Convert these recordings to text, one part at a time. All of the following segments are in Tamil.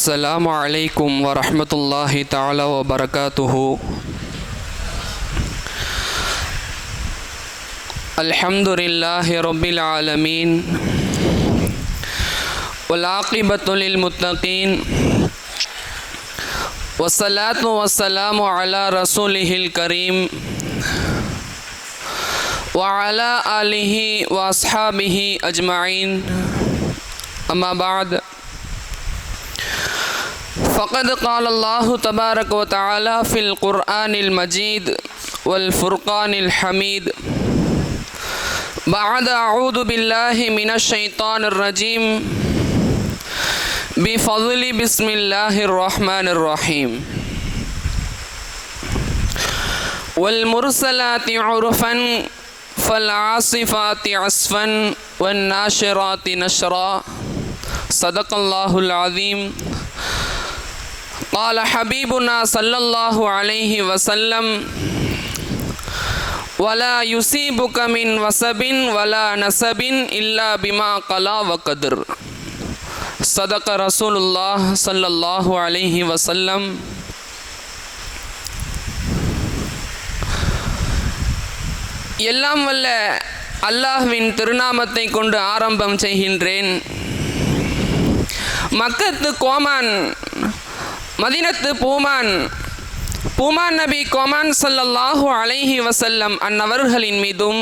السلام عليكم ورحمة الله تعالى وبركاته. الحمد لله رب العالمين. والعاقبة للمتقين. والصلاة والسلام على رسوله الكريم. وعلى آله وأصحابه أجمعين. أما بعد. فقد قال الله تبارك وتعالى في القرآن المجيد والفرقان الحميد. بعد أعوذ بالله من الشيطان الرجيم. بفضل بسم الله الرحمن الرحيم. والمرسلات عرفا فالعاصفات عصفا والناشرات نشرا. صدق الله العظيم. قال حبيبنا صلى الله عليه وسلم ولا يصيبك من وسب ولا نسب إلا بما قلا وقدر صدق رسول الله صلى الله عليه وسلم எல்லாம் வல்ல அல்லாஹ்வின் திருநாமத்தை கொண்டு ஆரம்பம் செய்கின்றேன் மக்கத்து கோமான் மதினத்து பூமான். பூமான் நபி கோமான் சல்லல்லாஹு அலைஹி வசல்லம் அன்னவர்களின் மீதும்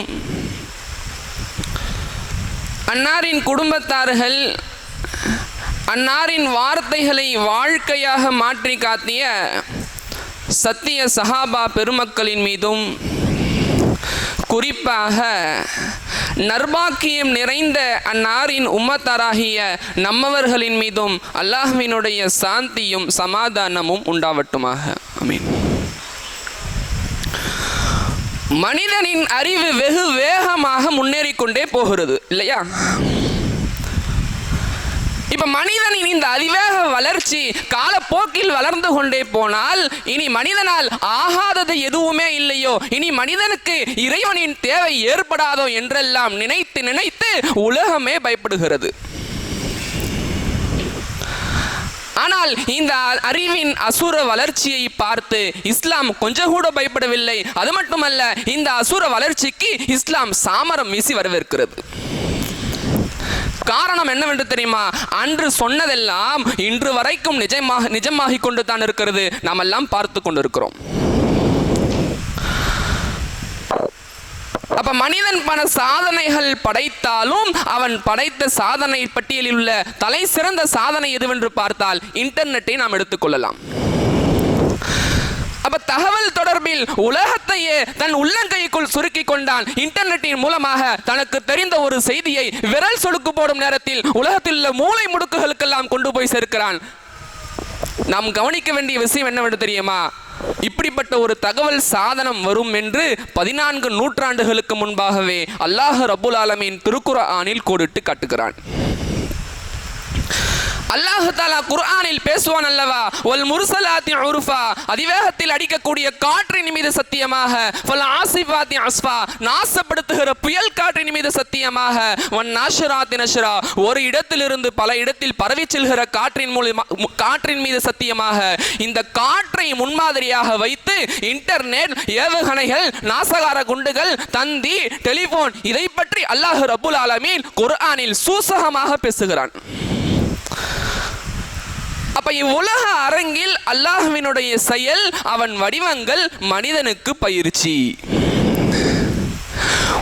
அன்னாரின் குடும்பத்தார்கள் அன்னாரின் வார்த்தைகளை வாழ்க்கையாக மாற்றி காத்திய சத்திய சஹாபா பெருமக்களின் மீதும் குறிப்பாக நர்பாக்கியம் நிறைந்த அந்நாரின் உம்மத்தாராகிய நம்மவர்களின் மீதும் அல்லாஹ்வினுடைய சாந்தியும் சமாதானமும் உண்டாவட்டுமாக. அமீன் மனிதனின் அறிவு வெகு வேகமாக முன்னேறிக்கொண்டே போகிறது இல்லையா? இப்ப மனிதனின் இந்த அதிவேக வளர்ச்சி காலப்போக்கில் வளர்ந்து கொண்டே போனால் இனி மனிதனால் ஆகாதது எதுவுமே இல்லையோ இனி மனிதனுக்கு இறைவனின் தேவை ஏற்படாதோ என்றெல்லாம் நினைத்து நினைத்து உலகமே பயப்படுகிறது. ஆனால் இந்த அறிவின் அசுர வளர்ச்சியை பார்த்து இஸ்லாம் கொஞ்சம் கூட பயப்படவில்லை. அது மட்டுமல்ல இந்த அசுர வளர்ச்சிக்கு இஸ்லாம் சாமரம் வீசி வரவேற்கிறது. காரணம் என்னவென்று தெரியுமா? அன்று சொன்னதெல்லாம் இன்று வரைக்கும் நிஜமாக நிஜமாகிக் கொண்டு தான் இருக்கிறது. நாம் எல்லாம் பார்த்து கொண்டிருக்கிறோம். அப்ப மனிதன் பல சாதனைகள் படைத்தாலும் அவன் படைத்த சாதனை பட்டியலில் உள்ள தலை சிறந்த சாதனை எதுவென்று பார்த்தால் இன்டர்நெட்டை நாம் எடுத்துக்கொள்ளலாம் அப்ப தகவல் தொடர்பில் உலகத்தையே தன் உள்ளங்கைக்குள் சுருக்கி கொண்டான். இன்டர்நெட்டின் மூலமாக தனக்கு தெரிந்த ஒரு செய்தியை விரல் சொடுக்கு போடும் நேரத்தில் உலகத்தில் உள்ள மூளை முடுக்குகளுக்கெல்லாம் கொண்டு போய் சேர்க்கிறான். நாம் கவனிக்க வேண்டிய விஷயம் என்னவென்று தெரியுமா? இப்படிப்பட்ட ஒரு தகவல் சாதனம் வரும் என்று பதினான்கு நூற்றாண்டுகளுக்கு முன்பாகவே அல்லாஹ் ரபுல் ஆலமின் திருக்குற திருக்குர்ஆனில் கோடிட்டு காட்டுகிறான். அல்லாஹு தாலா குர்ஆனில் பேசுவான் அல்லவா? ஒல் முர்சலாத்தி உருஃபா. அதிவேகத்தில் அடிக்கக்கூடிய காற்றின் மீது சத்தியமாக ஃபல் ஆசிஃபாத்தி அஸ்ஃபா. நாசப்படுத்துகிற புயல் காற்றின் மீது சத்தியமாக ஒன் நாஷராத்தி நஷ்ரா. ஒரு இடத்திலிருந்து பல இடத்தில் பரவி செல்கிற காற்றின் மூலியமா காற்றின் மீது சத்தியமாக இந்த காற்றை முன்மாதிரியாக வைத்து இன்டர்நெட் ஏவுகணைகள் நாசகார குண்டுகள் தந்தி டெலிபோன் இதை பற்றி அல்லாஹ் ரபுல் ஆலமீன் குர்ஆனில் சூசகமாக பேசுகிறான். அப்ப இவ்வுலக அரங்கில் அல்லாஹ்வினுடைய செயல் அவன் வடிவங்கள் மனிதனுக்கு பயிற்சி.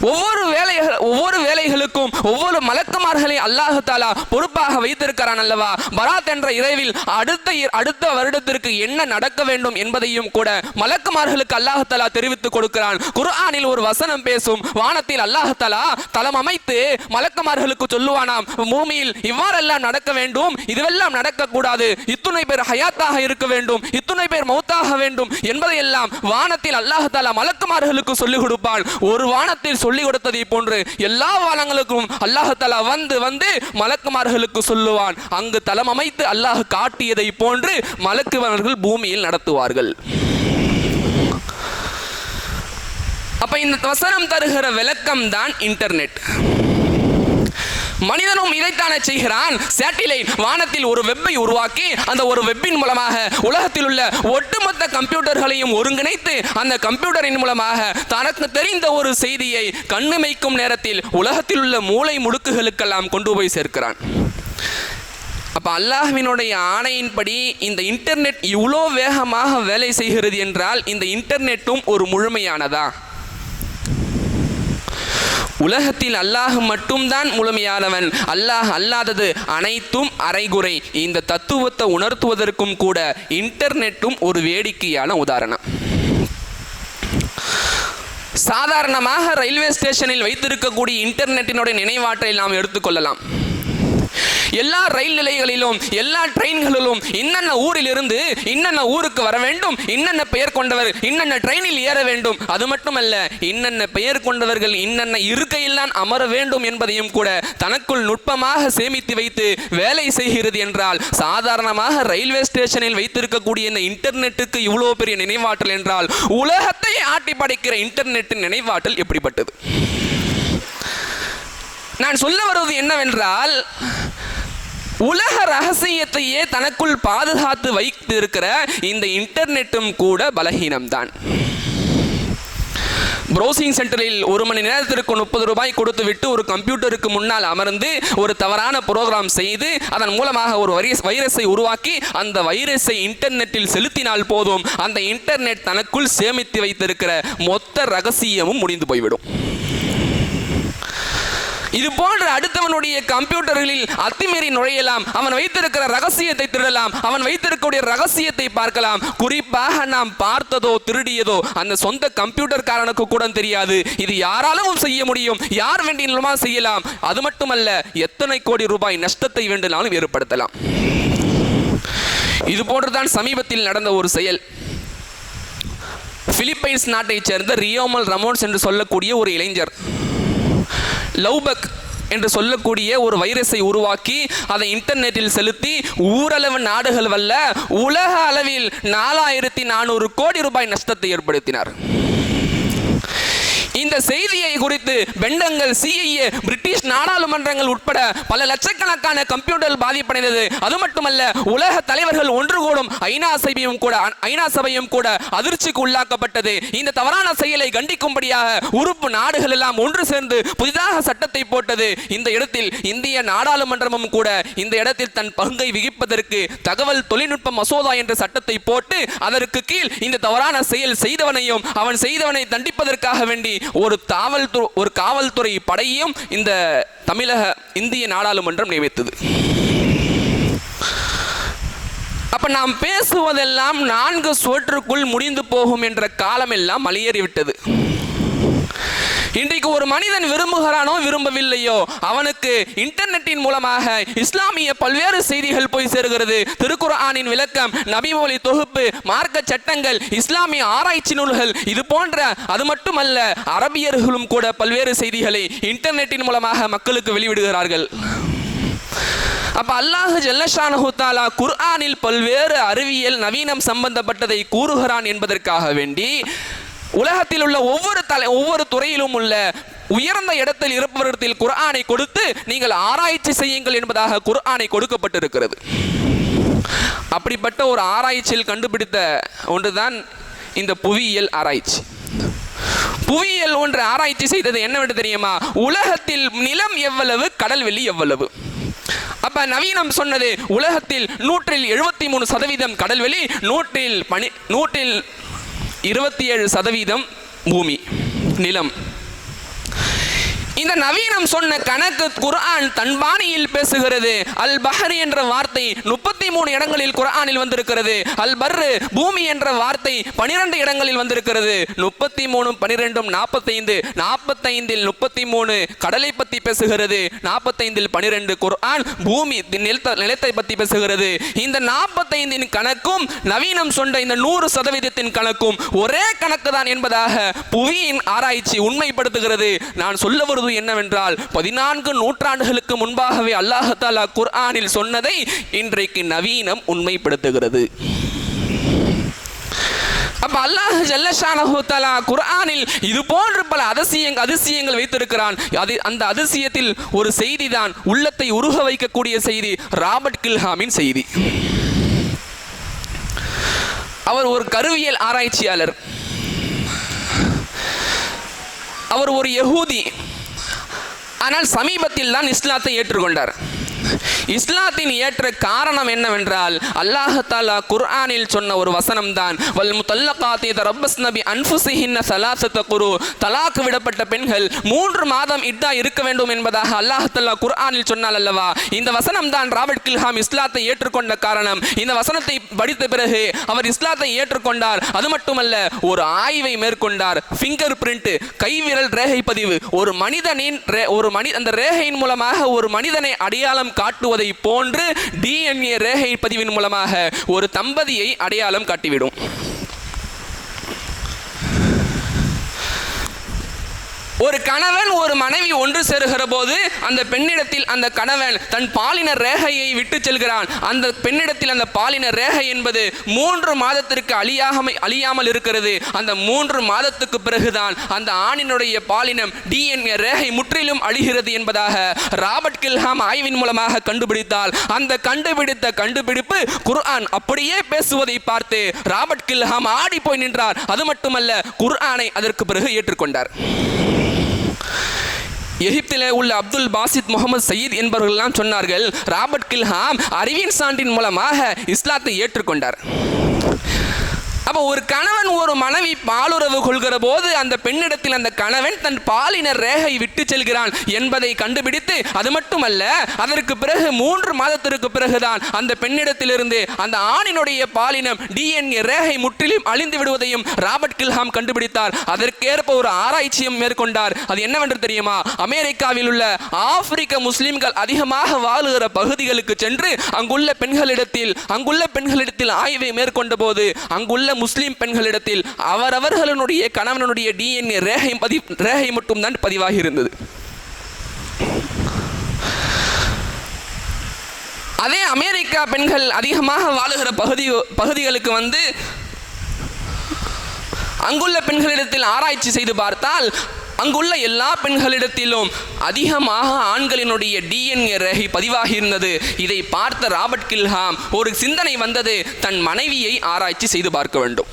ஒவ்வொரு வேலைகள் ஒவ்வொரு வேலை வேலைகளுக்கும் ஒவ்வொரு மலக்குமார்களை அல்லாஹு தாலா பொறுப்பாக வைத்திருக்கிறான் அல்லவா? பராத் என்ற இரவில் அடுத்த அடுத்த வருடத்திற்கு என்ன நடக்க வேண்டும் என்பதையும் கூட மலக்குமார்களுக்கு அல்லாஹு தாலா தெரிவித்துக் கொடுக்கிறான். குர்ஆனில் ஒரு வசனம் பேசும் வானத்தில் அல்லாஹு தாலா தளம் அமைத்து மலக்குமார்களுக்கு சொல்லுவானாம் பூமியில் இவ்வாறெல்லாம் நடக்க வேண்டும் இதுவெல்லாம் நடக்கக்கூடாது. இத்துணை பேர் ஹயாத்தாக இருக்க வேண்டும் இத்துணை பேர் மௌத்தாக வேண்டும் என்பதையெல்லாம் வானத்தில் அல்லாஹ் தாலா மலக்குமார்களுக்கு சொல்லிக் கொடுப்பான். ஒரு வானத்தில் சொல்லிக் கொடுத்ததை போன்று எல்லா காலங்களுக்கும் அல்லாஹால வந்து வந்து மலக்குமார்களுக்கு சொல்லுவான் அங்கு தலம் அமைத்து அல்லாஹ் காட்டியதை போன்று மலக்குவர்கள் பூமியில் நடத்துவார்கள். அப்ப இந்த வசனம் தருகிற விளக்கம் தான் இன்டர்நெட் மனிதனும் இதைத்தானே செய்கிறான்? சேட்டிலைட் வானத்தில் ஒரு வெப்பை உருவாக்கி அந்த ஒரு வெப்பின் மூலமாக உலகத்தில் உள்ள ஒட்டுமொத்த கம்ப்யூட்டர்களையும் ஒருங்கிணைத்து அந்த கம்ப்யூட்டரின் மூலமாக தனக்கு தெரிந்த ஒரு செய்தியை கண்ணுமைக்கும் நேரத்தில் உலகத்தில் உள்ள மூளை முடுக்குகளுக்கெல்லாம் கொண்டு போய் சேர்க்கிறான். அப்போ அல்லாஹ்வினுடைய ஆணையின்படி இந்த இன்டர்நெட் இவ்வளோ வேகமாக வேலை செய்கிறது என்றால் இந்த இன்டர்நெட்டும் ஒரு முழுமையானதா? உலகத்தில் அல்லாஹ் மட்டும்தான் முழுமையானவன். அல்லாஹ் அல்லாதது அனைத்தும் அரைகுறை. இந்த தத்துவத்தை உணர்த்துவதற்கும் கூட இன்டர்நெட்டும் ஒரு வேடிக்கையான உதாரணம். சாதாரணமாக ரயில்வே ஸ்டேஷனில் வைத்திருக்கக்கூடிய இன்டர்நெட்டினுடைய நினைவாற்றலை நாம் எடுத்துக்கொள்ளலாம் எல்லா ரயில் நிலையங்களிலும் எல்லா ட்ரெயின்களிலும் இன்னென்ன ஊரில் இருந்து இன்னென்ன ஊருக்கு வர வேண்டும் இன்னென்ன பெயர் கொண்டவர் இன்னென்ன ட்ரெயினில் ஏற வேண்டும் அது மட்டுமல்ல இன்னென்ன பெயர் கொண்டவர்கள் இன்னென்ன இருக்கையில் தான் அமர வேண்டும் என்பதையும் கூட தனக்குள் நுட்பமாக சேமித்து வைத்து வேலை செய்கிறது என்றால் சாதாரணமாக ரயில்வே ஸ்டேஷனில் வைத்திருக்கக்கூடிய இந்த இன்டர்நெட்டுக்கு இவ்வளோ பெரிய நினைவாற்றல் என்றால் உலகத்தை ஆட்டி படைக்கிற இன்டர்நெட்டின் நினைவாற்றல் எப்படிப்பட்டது? நான் சொல்ல வருவது என்னவென்றால் உலக ரகசியத்தையே தனக்குள் பாதுகாத்து வைத்து இருக்கிற இந்த இன்டர்நெட்டும் கூட பலகீனம்தான். ப்ரௌசிங் சென்டரில் ஒரு மணி நேரத்திற்கு முப்பது ரூபாய் கொடுத்து விட்டு ஒரு கம்ப்யூட்டருக்கு முன்னால் அமர்ந்து ஒரு தவறான ப்ரோக்ராம் செய்து அதன் மூலமாக ஒரு வைரஸ் வைரஸை உருவாக்கி அந்த வைரஸை இன்டர்நெட்டில் செலுத்தினால் போதும். அந்த இன்டர்நெட் தனக்குள் சேமித்து வைத்திருக்கிற மொத்த ரகசியமும் முடிந்து போய்விடும். இது போன்ற அடுத்தவனுடைய கம்ப்யூட்டர்களில் அத்துமீறி நுழையலாம். அவன் வைத்திருக்கிற ரகசியத்தை திருடலாம். அவன் வைத்திருக்கக்கூடிய ரகசியத்தை பார்க்கலாம். குறிப்பாக நாம் பார்த்ததோ திருடியதோ அந்த சொந்த கம்ப்யூட்டர்காரனுக்கு கூட தெரியாது. இது யாராலும் செய்ய முடியும். யார் வேண்டியமா செய்யலாம். அது மட்டுமல்ல எத்தனை கோடி ரூபாய் நஷ்டத்தை வேண்டுமானாலும் ஏற்படுத்தலாம். இது போன்றுதான் சமீபத்தில் நடந்த ஒரு செயல். பிலிப்பைன்ஸ் நாட்டைச் சேர்ந்த ரியோமல் ரமோன்ஸ் என்று சொல்லக்கூடிய ஒரு இளைஞர். லவ்பக் என்று சொல்லக்கூடிய ஒரு வைரஸை உருவாக்கி அதை இன்டர்நெட்டில் செலுத்தி ஊரளவு நாடுகள் வல்ல உலக அளவில் நாலாயிரத்தி நானூறு கோடி ரூபாய் நஷ்டத்தை ஏற்படுத்தினார். இந்த செய்தியை குறித்து பெண்டங்கள் சிஐஏ பிரிட்டிஷ் நாடாளுமன்றங்கள் உட்பட பல லட்சக்கணக்கான கம்ப்யூட்டர் பாதிப்படைந்தது. அது மட்டுமல்ல உலக தலைவர்கள் ஒன்று கூடும் ஐநா சபையும் கூட ஐநா சபையும் கூட அதிர்ச்சிக்கு உள்ளாக்கப்பட்டது. இந்த தவறான செயலை கண்டிக்கும்படியாக உறுப்பு நாடுகள் எல்லாம் ஒன்று சேர்ந்து புதிதாக சட்டத்தை போட்டது. இந்த இடத்தில் இந்திய நாடாளுமன்றமும் கூட இந்த இடத்தில் தன் பங்கை விகிப்பதற்கு தகவல் தொழில்நுட்ப மசோதா என்ற சட்டத்தை போட்டு அதற்கு கீழ் இந்த தவறான செயல் செய்தவனையும் அவன் செய்தவனை தண்டிப்பதற்காக வேண்டி ஒரு காவல் ஒரு காவல்துறை படையையும் இந்த தமிழக இந்திய நாடாளுமன்றம் நியமித்தது. அப்ப நாம் பேசுவதெல்லாம் நான்கு சுவற்றுக்குள் முடிந்து போகும் என்ற காலமெல்லாம் மலையேறிவிட்டது இன்றைக்கு ஒரு மனிதன் விரும்புகிறானோ விரும்பவில்லையோ அவனுக்கு இன்டர்நெட்டின் மூலமாக இஸ்லாமிய பல்வேறு செய்திகள் போய் சேருகிறது. திருக்குர்ஆனின் விளக்கம் நபிமொழி தொகுப்பு மார்க்க சட்டங்கள் இஸ்லாமிய ஆராய்ச்சி நூல்கள் இது போன்ற அது மட்டுமல்ல அரபியர்களும் கூட பல்வேறு செய்திகளை இன்டர்நெட்டின் மூலமாக மக்களுக்கு வெளிவிடுகிறார்கள் அப்ப அல்லாஹ் ஜல்லஷானஹு தாலா குர்ஆனில் பல்வேறு அறிவியல் நவீனம் சம்பந்தப்பட்டதை கூறுகிறான் என்பதற்காக வேண்டி உலகத்தில் உள்ள ஒவ்வொரு தலை ஒவ்வொரு துறையிலும் உள்ள உயர்ந்த இடத்தில் இருப்பவரிடத்தில் குர்ஆனை கொடுத்து நீங்கள் ஆராய்ச்சி செய்யுங்கள் என்பதாக குர்ஆனை கொடுக்கப்பட்டிருக்கிறது. அப்படிப்பட்ட ஒரு ஆராய்ச்சியில் கண்டுபிடித்த ஒன்றுதான் இந்த புவியியல் ஆராய்ச்சி. புவியியல் ஒன்று ஆராய்ச்சி செய்தது என்னவென்று தெரியுமா? உலகத்தில் நிலம் எவ்வளவு கடல் வெளி எவ்வளவு? அப்ப நவீனம் சொன்னது உலகத்தில் நூற்றில் எழுபத்தி மூணு சதவீதம் கடல்வெளி நூற்றில் பனி நூற்றில் இருபத்தி ஏழு சதவீதம் பூமி நிலம். இந்த நவீனம் சொன்ன கணக்கு குர்ஆன் தன்பானியில் பேசுகிறது. அல் பஹர் என்ற வார்த்தை முப்பத்தி மூணு இடங்களில் குர்ஆனில் வந்திருக்கிறது. அல் பர்ரு பூமி என்ற வார்த்தை பனிரெண்டு இடங்களில் வந்திருக்கிறது. முப்பத்தி மூணு பனிரெண்டும் நாற்பத்தைந்து நாற்பத்தைந்தில் முப்பத்தி மூணு கடலை பற்றி பேசுகிறது. நாற்பத்தைந்தில் பனிரெண்டு குர்ஆன் பூமி நிலத்த நிலத்தை பற்றி பேசுகிறது. இந்த நாற்பத்தைந்தின் கணக்கும் நவீனம் சொன்ன இந்த நூறு சதவீதத்தின் கணக்கும் ஒரே கணக்கு தான் என்பதாக புவியின் ஆராய்ச்சி உண்மைப்படுத்துகிறது. நான் சொல்ல வருவது என்னவென்றால் பதினான்கு நூற்றாண்டுகளுக்கு முன்பாகவே அல்லாஹாலா குர்ஆனில் சொன்னதை இன்றைக்கு நவீனம் உண்மைப்படுத்துகிறது. அப்ப அல்லாஹ் ஜல்லஷானஹூத்தலா குர்ஆனில் இது போன்று பல அதிசயங்கள் அதிசயங்கள் வைத்திருக்கிறான். அது அந்த அதிசயத்தில் ஒரு செய்தி தான் உள்ளத்தை உருக வைக்கக்கூடிய செய்தி ராபர்ட் கில்ஹாமின் செய்தி. அவர் ஒரு கருவியல் ஆராய்ச்சியாளர். அவர் ஒரு யகூதி. ஆனால் சமீபத்தில் தான் இஸ்லாத்தை ஏற்றுக்கொண்டார். இஸ்லாத்தின் ஏற்ற காரணம் என்னவென்றால் அல்லாஹாலா குர்ஆனில் சொன்ன ஒரு வசனம் தான் வல் முத்தல்லகாத்தி ரப்பஸ் நபி அன்ஃபுசிஹின்ன சலாசத்த குரு. தலாக்கு விடப்பட்ட பெண்கள் மூன்று மாதம் இட்டா இருக்க வேண்டும் என்பதாக அல்லாஹாலா குர்ஆனில் சொன்னால் அல்லவா? இந்த வசனம் தான் ராபர்ட் கில்ஹாம் இஸ்லாத்தை ஏற்றுக்கொண்ட காரணம். இந்த வசனத்தை படித்த பிறகு அவர் இஸ்லாத்தை ஏற்றுக்கொண்டார். அது மட்டுமல்ல ஒரு ஆய்வை மேற்கொண்டார். ஃபிங்கர் பிரிண்ட் கைவிரல் ரேகை பதிவு. ஒரு மனிதனின் ஒரு மனித அந்த ரேகையின் மூலமாக ஒரு மனிதனை அடையாளம் காட்டுவது போன்று டிஎன்ஏ ரேகை பதிவின் மூலமாக ஒரு தம்பதியை அடையாளம் காட்டிவிடும். ஒரு கணவன் ஒரு மனைவி ஒன்று சேருகிற போது அந்த பெண்ணிடத்தில் அந்த கணவன் தன் பாலின ரேகையை விட்டு செல்கிறான். அந்த பெண்ணிடத்தில் அந்த பாலின ரேகை என்பது மூன்று மாதத்திற்கு அழியாம அழியாமல் இருக்கிறது. அந்த மூன்று மாதத்துக்கு பிறகுதான் அந்த ஆணினுடைய பாலினம் டிஎன்ஏ ரேகை முற்றிலும் அழிகிறது என்பதாக ராபர்ட் கில்ஹாம் ஆய்வின் மூலமாக கண்டுபிடித்தால் அந்த கண்டுபிடித்த கண்டுபிடிப்பு குர்ஆன் அப்படியே பேசுவதை பார்த்து ராபர்ட் கில்ஹாம் ஆடி போய் நின்றார். அது மட்டுமல்ல குர்ஆனை அதற்கு பிறகு ஏற்றுக்கொண்டார். எகிப்திலே உள்ள அப்துல் பாசித் முகமது சயீத் என்பவர்கள்லாம் சொன்னார்கள் ராபர்ட் கில்ஹாம் அறிவியல் சான்றின் மூலமாக இஸ்லாத்தை ஏற்றுக்கொண்டார். அப்போ ஒரு கணவன் ஒரு மனைவி பாலுறவு கொள்கிற போது அந்த பெண்ணிடத்தில் அந்த கணவன் தன் பாலினர் ரேகை விட்டு செல்கிறான் என்பதை கண்டுபிடித்து அது மட்டுமல்ல அதற்கு பிறகு மூன்று மாதத்திற்கு பிறகுதான் அந்த பெண்ணிடத்திலிருந்து அந்த ஆணினுடைய பாலினம் டிஎன்ஏ ரேகை முற்றிலும் அழிந்து விடுவதையும் ராபர்ட் கில்ஹாம் கண்டுபிடித்தார். அதற்கேற்ப ஒரு ஆராய்ச்சியும் மேற்கொண்டார். அது என்னவென்று தெரியுமா? அமெரிக்காவில் உள்ள ஆப்பிரிக்க முஸ்லிம்கள் அதிகமாக வாழுகிற பகுதிகளுக்கு சென்று அங்குள்ள பெண்களிடத்தில் அங்குள்ள பெண்களிடத்தில் ஆய்வை மேற்கொண்ட போது அங்குள்ள முஸ்லீம் பெண்களிடத்தில் அவரவர்களுடைய கணவனுடைய டிஎன்ஏ ரேகை பதி ரேகை மட்டும்தான் பதிவாகி இருந்தது. அதே அமெரிக்கா பெண்கள் அதிகமாக வாழுகிற பகுதி பகுதிகளுக்கு வந்து அங்குள்ள பெண்களிடத்தில் ஆராய்ச்சி செய்து பார்த்தால் அங்குள்ள எல்லா பெண்களிடத்திலும் அதிகமாக ஆண்களினுடைய டிஎன்ஏ ரேகை பதிவாகி இருந்தது இதை பார்த்த ராபர்ட் கில்ஹாம் ஒரு சிந்தனை வந்தது தன் மனைவியை ஆராய்ச்சி செய்து பார்க்க வேண்டும்.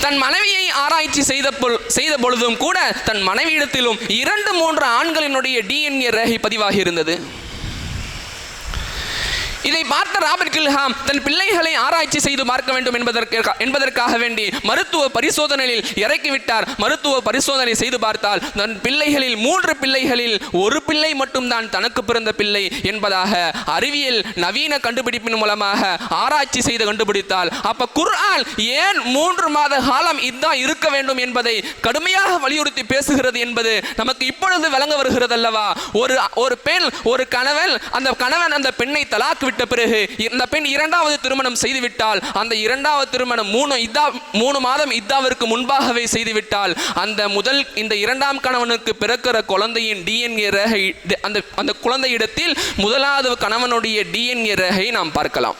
தன் மனைவியை ஆராய்ச்சி செய்த செய்த பொழுதும் கூட தன் மனைவியிடத்திலும் இரண்டு மூன்று ஆண்களினுடைய டிஎன்ஏ ரேகை பதிவாகி இருந்தது இதை பார்த்த ராபர்ட் கில்ஹாம் தன் பிள்ளைகளை ஆராய்ச்சி செய்து பார்க்க வேண்டும் என்பதற்கு என்பதற்காக வேண்டி மருத்துவ பரிசோதனையில் இறக்கிவிட்டார் மருத்துவ பரிசோதனை செய்து பார்த்தால் தன் பிள்ளைகளில் மூன்று பிள்ளைகளில் ஒரு பிள்ளை மட்டும்தான் தனக்கு பிறந்த பிள்ளை என்பதாக அறிவியல் நவீன கண்டுபிடிப்பின் மூலமாக ஆராய்ச்சி செய்து கண்டுபிடித்தால் அப்ப குர்ஆன் ஏன் மூன்று மாத காலம் இதான் இருக்க வேண்டும் என்பதை கடுமையாக வலியுறுத்தி பேசுகிறது என்பது நமக்கு இப்பொழுது விளங்க வருகிறது அல்லவா ஒரு ஒரு பெண் ஒரு கணவன் அந்த கணவன் அந்த பெண்ணை தலாக்கு விட்டு பிறகு இந்த பெண் இரண்டாவது திருமணம் செய்துவிட்டால் அந்த இரண்டாவது திருமணம் மூணு இதா மூணு மாதம் இத்தாவிற்கு முன்பாகவே செய்துவிட்டால் அந்த முதல் இந்த இரண்டாம் கணவனுக்கு பிறக்கிற குழந்தையின் டிஎன்ஏ ரேகை அந்த அந்த குழந்தையிடத்தில் முதலாவது கணவனுடைய டிஎன்ஏ ரேகை நாம் பார்க்கலாம்.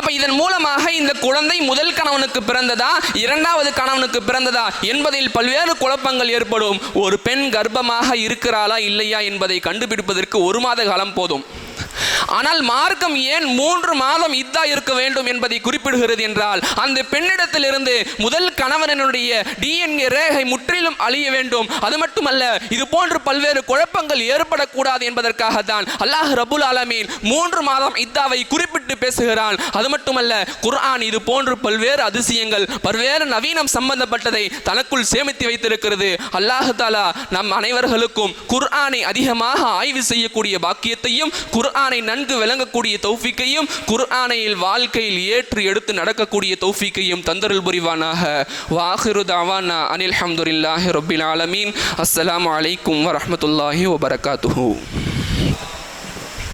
அப்ப இதன் மூலமாக இந்த குழந்தை முதல் கணவனுக்கு பிறந்ததா இரண்டாவது கணவனுக்கு பிறந்ததா என்பதில் பல்வேறு குழப்பங்கள் ஏற்படும். ஒரு பெண் கர்ப்பமாக இருக்கிறாளா இல்லையா என்பதை கண்டுபிடிப்பதற்கு ஒரு மாத காலம் போதும். ஆனால் மார்க்கம் ஏன் மூன்று மாதம் இதா இருக்க வேண்டும் என்பதை குறிப்பிடுகிறது என்றால் அந்த பெண்ணிடத்திலிருந்து முதல் கணவனுடைய டிஎன்ஏ ரேகை முற்றிலும் அழிய வேண்டும். அது மட்டுமல்ல இது போன்று பல்வேறு குழப்பங்கள் ஏற்படக்கூடாது என்பதற்காக தான் அல்லாஹ் ரபுல் ஆலமீன் மூன்று மாதம் இத்தாவை குறிப்பிட்டு பேசுகிறான். அது மட்டுமல்ல குர்ஆன் இது போன்று பல்வேறு அதிசயங்கள் பல்வேறு நவீனம் சம்பந்தப்பட்டதை தனக்குள் சேமித்து வைத்திருக்கிறது. அல்லாஹ் தாலா நம் அனைவர்களுக்கும் குர்ஆனை அதிகமாக ஆய்வு செய்யக்கூடிய பாக்கியத்தையும் குர்ஆன் நன்கு விளங்கக்கூடிய தௌஃபிக்கையும் குர்ஆனையில் வாழ்க்கையில் ஏற்று எடுத்து நடக்கக்கூடிய தௌஃபிக்கையும் தந்தருள் புரிவானாக. வாஹிரு தாவானா அனில் ஹம்துல்லாஹி ரப்பில் ஆலமீன். அஸ்ஸலாமு வலைக்கும் வரமத்துல்லாஹி வபரகாத்துஹூ.